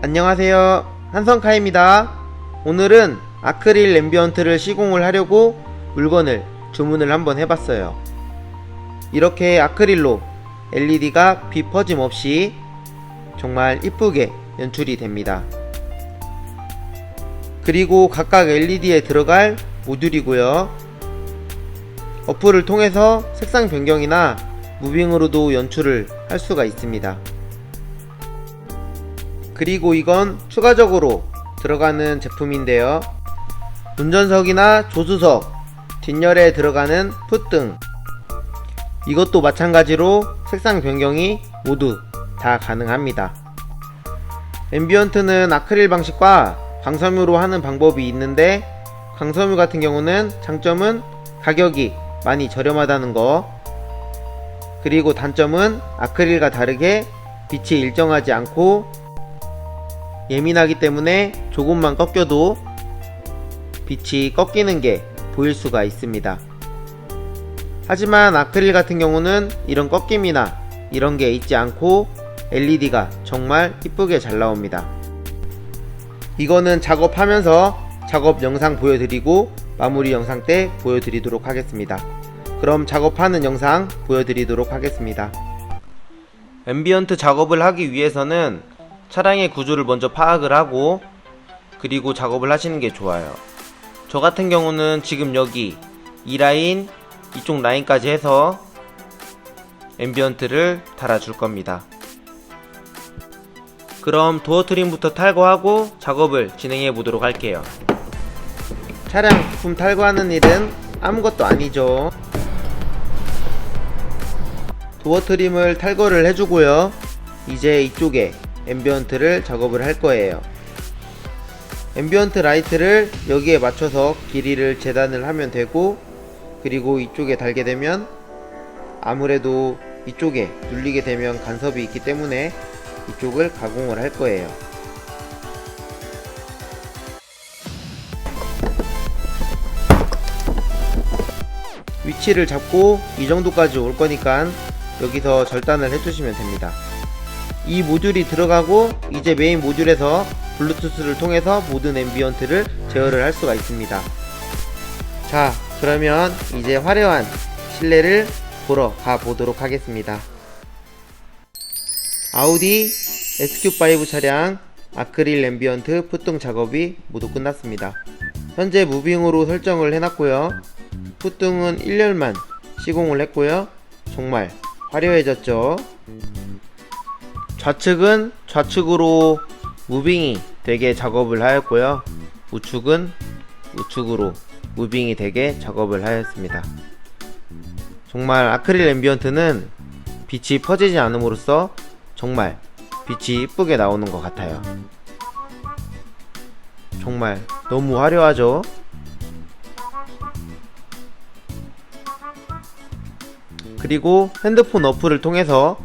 안녕하세요. 한성카입니다. 오늘은 아크릴 앰비언트를 시공을 하려고 물건을 주문을 한번 해봤어요. 이렇게 아크릴로 LED가 빛 퍼짐 없이 정말 이쁘게 연출이 됩니다. 그리고 각각 LED에 들어갈 모듈이고요. 어플을 통해서 색상 변경이나 무빙으로도 연출을 할 수가 있습니다. 그리고 이건 추가적으로 들어가는 제품인데요. 운전석이나 조수석, 뒷열에 들어가는 풋등. 이것도 마찬가지로 색상 변경이 모두 다 가능합니다. 앰비언트는 아크릴 방식과 광섬유로 하는 방법이 있는데 광섬유 같은 경우는 장점은 가격이 많이 저렴하다는 거 그리고 단점은 아크릴과 다르게 빛이 일정하지 않고 예민하기 때문에 조금만 꺾여도 빛이 꺾이는 게 보일 수가 있습니다. 하지만 아크릴 같은 경우는 이런 꺾임이나 이런 게 있지 않고 LED가 정말 이쁘게 잘 나옵니다. 이거는 작업하면서 작업 영상 보여드리고 마무리 영상 때 보여드리도록 하겠습니다. 그럼 작업하는 영상 보여드리도록 하겠습니다. 앰비언트 작업을 하기 위해서는 차량의 구조를 먼저 파악을 하고 그리고 작업을 하시는 게 좋아요. 저 같은 경우는 지금 여기 이 라인 이쪽 라인까지 해서 앰비언트를 달아줄 겁니다. 그럼 도어 트림부터 탈거하고 작업을 진행해 보도록 할게요. 차량 부품 탈거하는 일은 아무것도 아니죠. 도어 트림을 탈거를 해주고요. 이제 이쪽에 앰비언트를 작업을 할 거예요. 앰비언트 라이트를 여기에 맞춰서 길이를 재단을 하면 되고 그리고 이쪽에 달게 되면 아무래도 이쪽에 눌리게 되면 간섭이 있기 때문에 이쪽을 가공을 할 거예요. 위치를 잡고 이 정도까지 올 거니까 여기서 절단을 해주시면 됩니다. 이 모듈이 들어가고 이제 메인 모듈에서 블루투스를 통해서 모든 앰비언트를 제어를 할 수가 있습니다. 자, 그러면 이제 화려한 실내를 보러 가 보도록 하겠습니다. 아우디 SQ5 차량 아크릴 앰비언트 푸뚱 작업이 모두 끝났습니다. 현재 무빙으로 설정을 해놨고요. 푸뚱은 1년만 시공을 했고요. 정말 화려해졌죠. 좌측은 좌측으로 무빙이 되게 작업을 하였고요. 우측은 우측으로 무빙이 되게 작업을 하였습니다. 정말 아크릴 앰비언트는 빛이 퍼지지 않음으로써 정말 빛이 이쁘게 나오는 것 같아요. 정말 너무 화려하죠? 그리고 핸드폰 어플을 통해서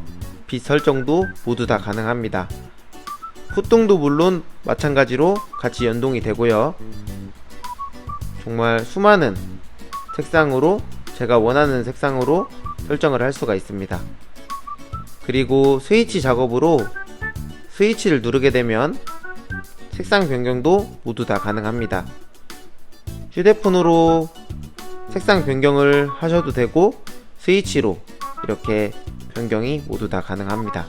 빛 설정도 모두 다 가능합니다. 푸뚱도 물론 마찬가지로 같이 연동이 되고요. 정말 수많은 색상으로 제가 원하는 색상으로 설정을 할 수가 있습니다. 그리고 스위치 작업으로 스위치를 누르게 되면 색상 변경도 모두 다 가능합니다. 휴대폰으로 색상 변경을 하셔도 되고 스위치로 이렇게 변경이 모두 다 가능합니다.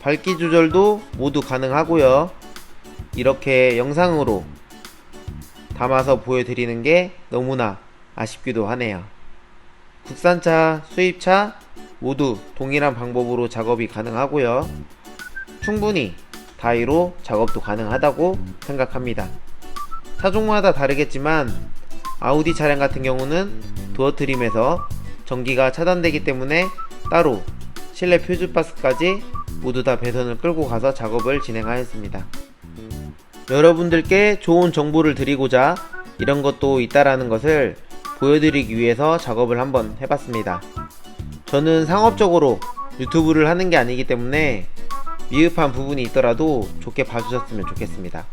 밝기 조절도 모두 가능하고요. 이렇게 영상으로 담아서 보여드리는 게 너무나 아쉽기도 하네요. 국산차, 수입차 모두 동일한 방법으로 작업이 가능하고요. 충분히 다이로 작업도 가능하다고 생각합니다. 차종마다 다르겠지만 아우디 차량 같은 경우는 도어 트림에서 전기가 차단되기 때문에 따로 실내 퓨즈바스까지 모두 다 배선을 끌고 가서 작업을 진행하였습니다. 여러분들께 좋은 정보를 드리고자 이런 것도 있다라는 것을 보여드리기 위해서 작업을 한번 해봤습니다. 저는 상업적으로 유튜브를 하는 게 아니기 때문에 미흡한 부분이 있더라도 좋게 봐주셨으면 좋겠습니다.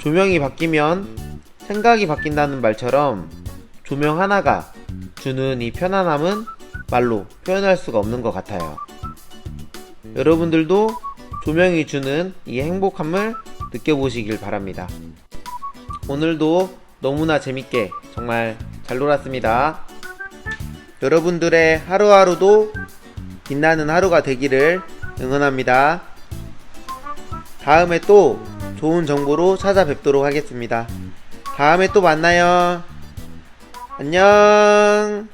조명이 바뀌면 생각이 바뀐다는 말처럼 조명 하나가 주는 이 편안함은 말로 표현할 수가 없는 것 같아요. 여러분들도 조명이 주는 이 행복함을 느껴보시길 바랍니다. 오늘도 너무나 재밌게 정말 잘 놀았습니다. 여러분들의 하루하루도 빛나는 하루가 되기를 응원합니다. 다음에 또 좋은 정보로 찾아뵙도록 하겠습니다. 다음에 또 만나요. 안녕.